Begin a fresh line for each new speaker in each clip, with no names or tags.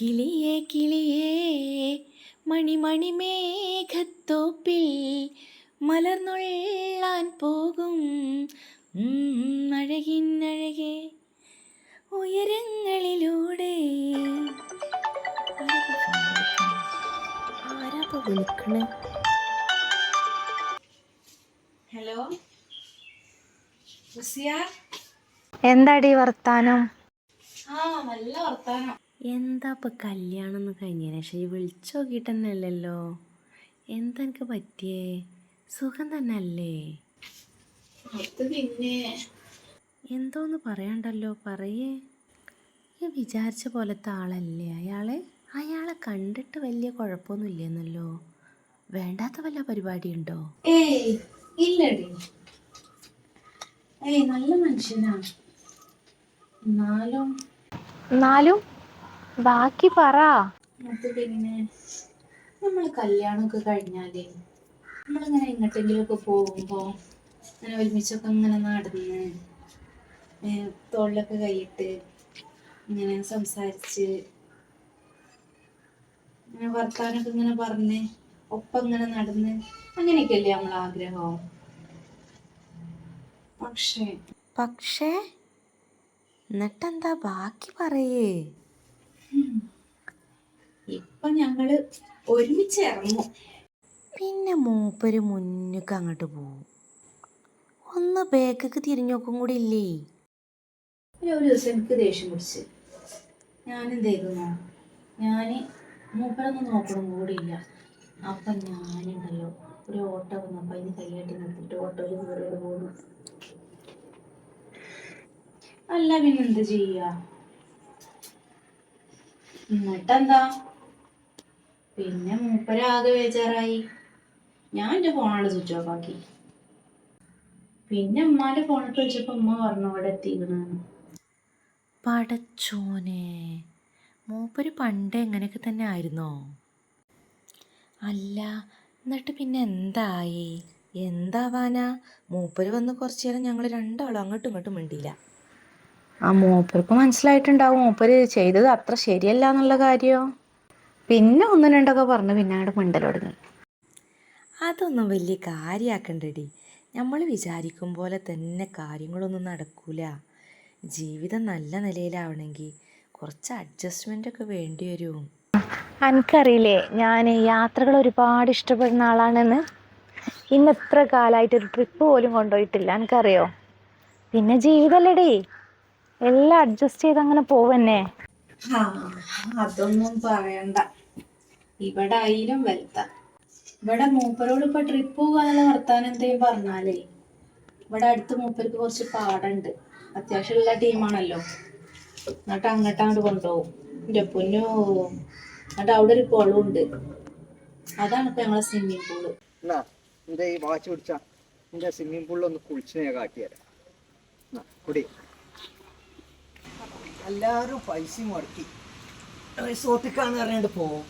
കിളിയേ കിളിയേ മണിമണി മേഘത്തോപ്പിൽ മലർന്നൊള്ളാൻ പോകും. അഴകിന്നഴകെ അഴകിന്നഴകേ ഉയരങ്ങളിലൂടെ. ആരാപ്പ വിളിക്കണേ? ഹലോ?
എന്താടി വർത്താനം?
ആ നല്ല വർത്താനം. എന്താ ഇപ്പം കല്യാണം ഒന്ന് കഴിഞ്ഞതിന് ശേഷം ഈ വിളിച്ചു നോക്കിയിട്ട് തന്നെ അല്ലല്ലോ എന്താ എനിക്ക് പറ്റിയേ? സുഖം തന്നെ അല്ലേ
അത് പിന്നെ.
എന്തോന്ന് പറയണ്ടല്ലോ പറയേ. ഈ വിചാരിച്ച പോലത്തെ ആളല്ലേ അയാളെ? അയാളെ കണ്ടിട്ട് വലിയ കുഴപ്പമൊന്നുമില്ലെന്നല്ലോ വേണ്ടാത്ത വല്ല പരിപാടിയുണ്ടോ?
ഏയ് ഇല്ലടി. ഏയ് നല്ല മനുഷ്യനാ. നാലും
എന്നാലും ബാക്കി പറ.
അത് പിന്നെ നമ്മൾ കല്യാണമൊക്കെ കഴിഞ്ഞാലേ നമ്മളിങ്ങനെ എങ്ങോട്ടെങ്കിലും ഒക്കെ പോകുമ്പോ അങ്ങനെ ഒരുമിച്ചൊക്കെ ഇങ്ങനെ നടന്ന് തോളിലൊക്കെ കൈയിട്ട് ഇങ്ങനെ സംസാരിച്ച് ഇങ്ങനെ വർത്താനൊക്കെ ഇങ്ങനെ പറഞ്ഞ് ഒപ്പം ഇങ്ങനെ നടന്ന് അങ്ങനെയൊക്കെയല്ലേ നമ്മൾ ആഗ്രഹം. പക്ഷേ
പക്ഷേ എന്നിട്ടെന്താ ബാക്കി പറയേ?
ഇപ്പൊ ഞങ്ങൾ ഒരുമിച്ച് ഇറങ്ങും.
പിന്നെ മൂപ്പര് മുന്നിക്ക് അങ്ങോട്ട് പോവും. ഒന്ന് ബേക്കൊക്കെ തിരിഞ്ഞു നോക്കും കൂടി ഇല്ലേ?
പിന്നെ ഒരു ദിവസം എനിക്ക് ദേഷ്യം പിടിച്ച്. ഞാൻ എന്ത് ചെയ്തെന്നോ ഞാൻ മൂപ്പരൊന്നും നോക്കണം കൂടിയില്ല അപ്പം ഞാനുണ്ടല്ലോ ഒരു ഓട്ടോ വന്നപ്പോൾ അതിന് കൈയാട്ടി നിർത്തിയിട്ട് ഓട്ടോയിൽ കയറിയിട്ട് പോകുന്നു അല്ല പിന്നെ എന്ത് ചെയ്യാ? എന്നിട്ടെന്താ? പിന്നെ മൂപ്പരാകെ ബേജാറായി. ഞാൻ എന്റെ ഫോണാണ് സ്വിച്ച് ഓഫ് ആക്കി. പിന്നെ ഉമ്മാന്റെ ഫോണിൽ വെച്ചപ്പോ ഉമ്മ പറഞ്ഞു അവിടെ എത്തിക്കണെന്ന്
പടച്ചോനെ മൂപ്പര് പണ്ട് എങ്ങനെയൊക്കെ തന്നെ ആയിരുന്നോ? അല്ല എന്നിട്ട് പിന്നെ എന്തായി? എന്താവാനാ? മൂപ്പര് വന്ന് കുറച്ചു നേരം ഞങ്ങൾ രണ്ടാളും അങ്ങോട്ടും ഇങ്ങോട്ടും മിണ്ടിയില്ല.
ആ മൂപ്പർക്ക് മനസ്സിലായിട്ടുണ്ടാവും. മൂപ്പര് ചെയ്തത് അത്ര ശരിയല്ല എന്നുള്ള കാര്യം. പിന്നെ ഒന്നും രണ്ടൊക്കെ പറഞ്ഞ് പിന്നെ അങ്ങോട്ട് മിണ്ടൽ തുടങ്ങി.
അതൊന്നും വലിയ കാര്യമാക്കണ്ടടി നമ്മൾ വിചാരിക്കും പോലെ തന്നെ കാര്യങ്ങളൊന്നും നടക്കൂല. ജീവിതം നല്ല നിലയിലാവണമെങ്കിൽ കുറച്ച് അഡ്ജസ്റ്റ്മെന്റ് ഒക്കെ വേണ്ടി വരും.
എനിക്കറിയില്ലേ ഞാൻ യാത്രകൾ ഒരുപാട് ഇഷ്ടപ്പെടുന്ന ആളാണെന്ന്? ഇന്ന് എത്ര കാലമായിട്ട് ഒരു ട്രിപ്പ് പോലും കൊണ്ടുപോയിട്ടില്ല എനിക്കറിയോ പിന്നെ ജീവിതമല്ലേടി എല്ലാം അഡ്ജസ്റ്റ് ചെയ്ത് അങ്ങനെ പോവന്നെ.
ആ, അതൊന്നും പറയണ്ട. ഇവിടെ ആയിരം വലുത്ത ഇവിടെ മൂപ്പരോട് ഇപ്പൊ ട്രിപ്പ് പോകാനുള്ള വർത്താനം എന്തെങ്കിലും പറഞ്ഞാലേ. ഇവിടെ അടുത്ത് മൂപ്പർക്ക് കുറച്ച് പാടുണ്ട്. അത്യാവശ്യമുള്ള ടീമാണല്ലോ എന്നിട്ട് അങ്ങോട്ട് അങ്ങോട്ട് കൊണ്ടുപോകും. എന്റെ പൊന്നു. എന്നിട്ട് അവിടെ ഒരു കുളമുണ്ട് അതാണ് ഇപ്പൊ ഞങ്ങളെ സ്വിമ്മിങ്
പൂൾ വാച്ച് പിടിച്ചാ. എന്റെ സ്വിമ്മിംഗ് പൂളിൽ ഒന്ന് കുളിച്ച് ഞാൻ കാട്ടിയാലേ കുടി. എല്ലാവരും പൈസ മുടക്കി. റിസോർട്ടിക്കാന്ന് പറഞ്ഞിട്ട് പോവും.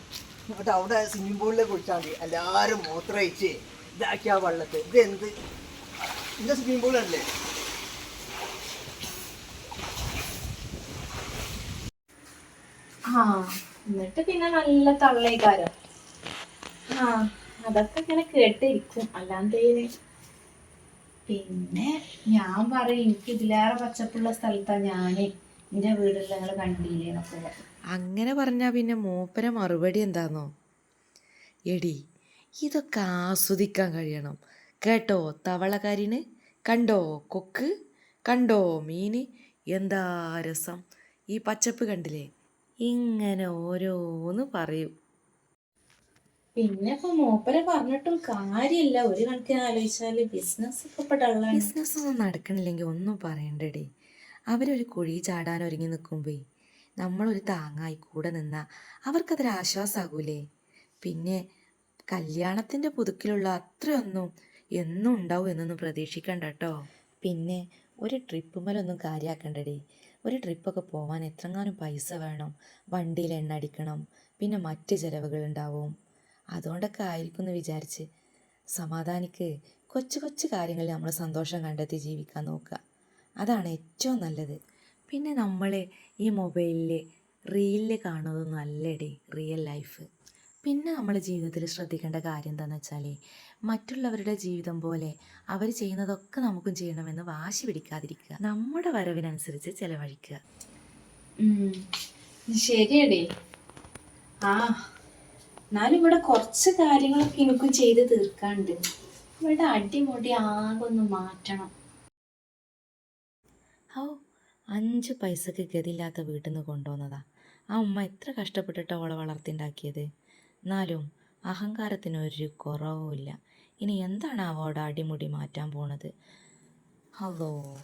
എന്നിട്ട് അവിടെ സ്വിമ്മിംഗ് പൂളിൽ കുളിച്ചാൽ മതി. എല്ലാവരും മൂത്രമൊഴിച്ച് ഇതാക്കി ആ വെള്ളത്തിൽ ഇത് എന്ത്? എന്റെ സ്വിമ്മിംഗ് പൂളല്ലേ
ആ എന്നിട്ട് പിന്നെ നല്ല തള്ളേക്കാരം. ആ അതൊക്കെ ഇങ്ങനെ കേട്ടിരിക്കും. അല്ലാന്തേന് പിന്നെ ഞാൻ പറയും എനിക്ക് ഇതിലേറെ പച്ചപ്പുള്ള സ്ഥലത്താ ഞാൻ. എന്റെ വീടുള്ള കണ്ടില്ലേ? എന്നൊക്കെ
അങ്ങനെ പറഞ്ഞാൽ പിന്നെ മൂപ്പര മറുപടി എന്താന്നോ? എടി ഇതൊക്കെ ആസ്വദിക്കാൻ കഴിയണം. കേട്ടോ തവളകാരിന്? കണ്ടോ കൊക്ക്? കണ്ടോ മീന്? എന്താ രസം? ഈ പച്ചപ്പ് കണ്ടില്ലേ? ഇങ്ങനെ ഓരോന്ന് പറയും.
പിന്നെ ഇപ്പൊ മൂപ്പരെ പറഞ്ഞിട്ടും കാര്യമില്ല. ഒരു കണക്കിന് ആലോചിച്ചാൽ ബിസിനസ് ഇപ്പൊ
ബിസിനസ് ഒന്നും നടക്കണില്ലെങ്കിൽ ഒന്നും പറയണ്ടടി. അവരൊരു കുഴി ചാടാൻ ഒരുങ്ങി നിൽക്കുമ്പോൾ നമ്മളൊരു താങ്ങായി കൂടെ നിന്നാൽ അവർക്കതൊരു ആശ്വാസമാകൂലേ പിന്നെ കല്യാണത്തിന്റെ പുതുക്കിലുള്ള അത്രയൊന്നും എന്നും ഉണ്ടാവും എന്നൊന്നും പ്രതീക്ഷിക്കണ്ട കേട്ടോ. പിന്നെ ഒരു ട്രിപ്പ് മേലൊന്നും കാര്യമാക്കണ്ടടി ഒരു ട്രിപ്പൊക്കെ പോകാൻ എത്രങ്ങാനും പൈസ വേണം. വണ്ടിയിൽ എണ്ണ അടിക്കണം. പിന്നെ മറ്റ് ചിലവുകളുണ്ടാവും അതുകൊണ്ടൊക്കെ ആയിരിക്കും എന്ന് വിചാരിച്ച് സമാധാനിക്ക് കൊച്ചു കൊച്ചു കാര്യങ്ങളിൽ നമ്മൾ സന്തോഷം കണ്ടെത്തി ജീവിക്കാൻ നോക്കുക. അതാണ് ഏറ്റവും നല്ലത്. പിന്നെ നമ്മൾ ഈ മൊബൈലിൽ റീലിൽ കാണുന്നത് നല്ലടി റിയൽ ലൈഫ് പിന്നെ നമ്മൾ ജീവിതത്തിൽ ശ്രദ്ധിക്കേണ്ട കാര്യം എന്താണെന്ന് വെച്ചാൽ മറ്റുള്ളവരുടെ ജീവിതം പോലെ അവർ ചെയ്യുന്നതൊക്കെ നമുക്കും ചെയ്യണമെന്ന് വാശി പിടിക്കാതിരിക്കുക. നമ്മുടെ വരവിനനുസരിച്ച് ചിലവഴിക്കുക.
ശരിയടേ. ആ എന്നാലും ഇവിടെ കുറച്ച് കാര്യങ്ങളൊക്കെ എനിക്കും ചെയ്ത് തീർക്കാണ്ട് ഇവിടെ അടിമുടി ആകെ ഒന്ന് മാറ്റണം.
ഓ അഞ്ച് പൈസക്ക് ഗതിയില്ലാത്ത വീട്ടിൽ നിന്ന് കൊണ്ടുവന്നതാ. ആ ഉമ്മ എത്ര കഷ്ടപ്പെട്ടിട്ട് അവളെ വളർത്തിണ്ടാക്കിയത്? എന്നാലും അഹങ്കാരത്തിന് ഒരു കുറവുമില്ല. ഇനി എന്താണ് അവളുടെ അടിമുടി മാറ്റാൻ പോണത്? അതോ